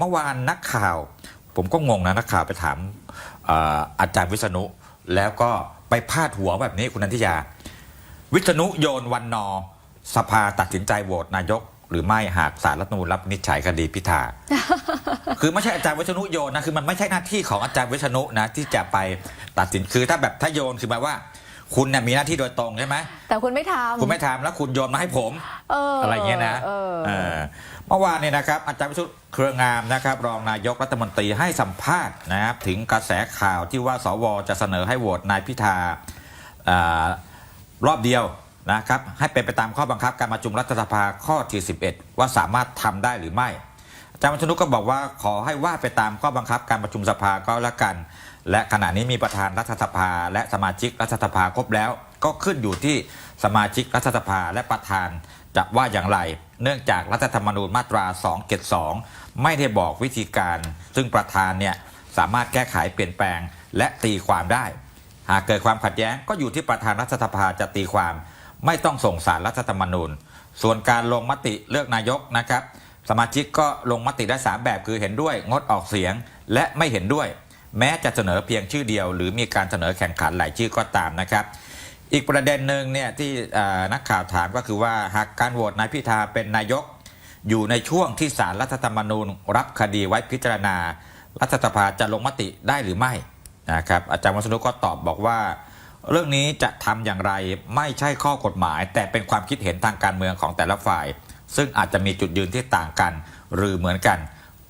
เมื่อวานนักข่าว ผมก็งงนะนักข่าวไปถามเอ่ออาจารย์วิษณุ แล้วก็ไปพาดหัวแบบนี้คุณนันทิยา วิษณุโยนวันนอ สภาตัดสินใจโหวตนายก หรือไม่หากสารรัฐธรรมนูญรับวินิจฉัยคดีพิธาคือไม่ใช่อาจารย์วิษณุโยนนะคือมันไม่ใช่หน้าที่ของอาจารย์วิษณุนะที่จะไปตัดสินคือถ้าแบบถ้าโยนคือหมายว่า คุณเนี่ยมีหน้าที่โดยตรงใช่ไหมแต่คุณไม่ทำคุณไม่ทำแล้วคุณโยนมาให้ผมเอออะไรเงี้ยนะเออเออเมื่อวานเนี่ยนะครับอาจารย์วิสุทธิ์เครืองามนะครับ รองนายกรัฐมนตรีให้สัมภาษณ์นะครับ ถึงกระแสข่าวที่ว่าสวจะเสนอให้โหวตนายพิธาอารอบเดียวนะครับ ให้เป็นไปตามข้อบังคับการประชุมรัฐสภาข้อที่11ว่าสามารถทำได้หรือไม่ อาจารย์วิษณุก็บอกว่าขอให้ว่าไปตามข้อบังคับการประชุมสภาก็แล้วกัน และขณะนี้มีประธานรัฐสภา และสมาชิกรัฐสภาครบแล้ว ก็ขึ้นอยู่ที่สมาชิกรัฐสภาและประธานจะว่าอย่างไร เนื่องจากรัฐธรรมนูญมาตรา 272 ไม่ได้บอกวิธีการ ซึ่งประธานเนี่ยสามารถแก้ไขเปลี่ยนแปลงและตีความได้ หากเกิดความขัดแย้งก็อยู่ที่ประธานรัฐสภาจะตีความ ไม่ต้องส่งสารรัฐธรรมนูญ ส่วนการลงมติเลือกนายกนะครับ สมาชิกก็ลงมติได้สามแบบคือเห็นด้วย งดออกเสียงและไม่เห็นด้วย แม้จะเสนอเพียงชื่อเดียว หรือมีการเสนอแข่งขันหลายชื่อก็ตามนะครับ อีกประเด็นหนึ่งเนี่ยที่นักข่าวถามก็คือว่าหากการโหวตนายพิธาเป็นนายก อยู่ในช่วงที่สารรัฐธรรมนูญ รับคดีไว้พิจารณา รัฐสภาจะลงมติได้หรือไม่นะครับอาจารย์วัสนุก็ตอบบอกว่า เรื่องนี้จะทำอย่างไรไม่ใช่ข้อกฎหมาย แต่เป็นความคิดเห็นทางการเมืองของแต่ละฝ่าย ซึ่งอาจจะมีจุดยืนที่ต่างกัน หรือเหมือนกัน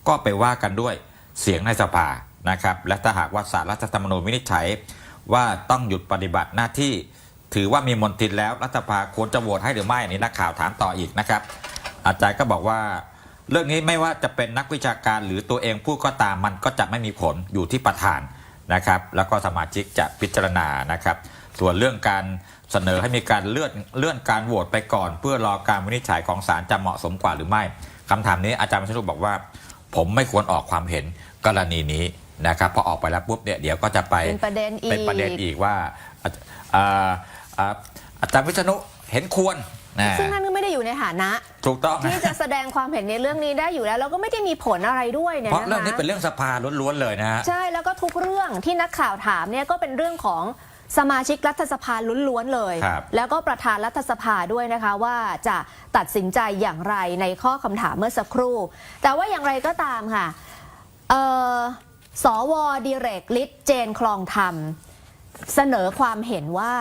ก็ไปว่ากันด้วยเสียงในสภานะครับ และถ้าหากว่าสารรัฐธรรมนูญวินิจฉัย ว่าต้องหยุดปฏิบัติหน้าที่ ถือว่ามีมนทินแล้วรัฐสภาควรจะโหวตให้หรือไม่อันนี้นักข่าวถามต่ออีกนะครับ อาจารย์ก็บอกว่าเรื่องนี้ไม่ว่าจะเป็นนักวิชาการหรือตัวเองพูดก็ตามมันก็จะไม่มีผลอยู่ที่ประธานนะครับ แล้วก็สมาชิกจะพิจารณานะครับ ส่วนเรื่องการเสนอให้มีการเลื่อนเลื่อนการโหวตไปก่อน เพื่อรอการวินิจฉัยของศาลจะเหมาะสมกว่าหรือไม่คำถามนี้อาจารย์วิชนุบอกว่า ผมไม่ควรออกความเห็นกรณีนี้นะครับพอออกไปแล้วปุ๊บเนี่ยเดี๋ยวก็จะไปเป็นประเด็นอีกเป็นประเด็นอีกว่าอาอ่าอ่าอาจารย์วิษณุเห็นควรนะซึ่งนั่นก็ไม่ได้อยู่ในฐานะถูกต้องนะที่จะแสดงความเห็นในเรื่องนี้ได้อยู่แล้วแล้วก็ไม่ได้มีผลอะไรด้วยเนี่ยเพราะนะคะเรื่องนี้เป็นเรื่องสภาล้วนๆเลยนะฮะใช่แล้วก็ทุกเรื่องที่นักข่าวถามเนี่ยก็เป็นเรื่องของ สมาชิกรัฐสภาล้วนๆเลย ครับแล้วก็ประธานรัฐสภาด้วยนะคะว่าจะตัดสินใจอย่างไรในข้อคำถามเมื่อสักครู่ แต่ว่าอย่างไรก็ตามค่ะเอ่อสวดิเรกฤทธิ์เจนคลองธรรม เสนอความเห็นว่า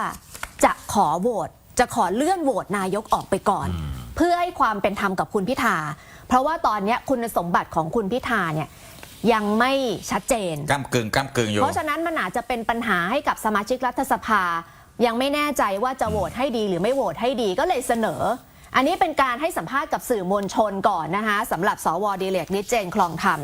จะขอโหวตจะขอเลื่อนโหวตนายกออกไปก่อน เพื่อให้ความเป็นธรรมกับคุณพิธา เพราะว่าตอนเนี้ยคุณสมบัติของคุณพิธาเนี่ย ยังไม่ชัดเจน ก้ากึ่งก้ากึ่งอยู่ เพราะฉะนั้นมันอาจจะเป็นปัญหาให้กับสมาชิกรัฐสภา ยังไม่แน่ใจว่าจะโหวตให้ดีหรือไม่โหวตให้ดีก็เลยเสนอ อันนี้เป็นการให้สัมภาษณ์กับสื่อมวลชนก่อนนะคะสำหรับสวดีเลกนิจเจนคลองธรรม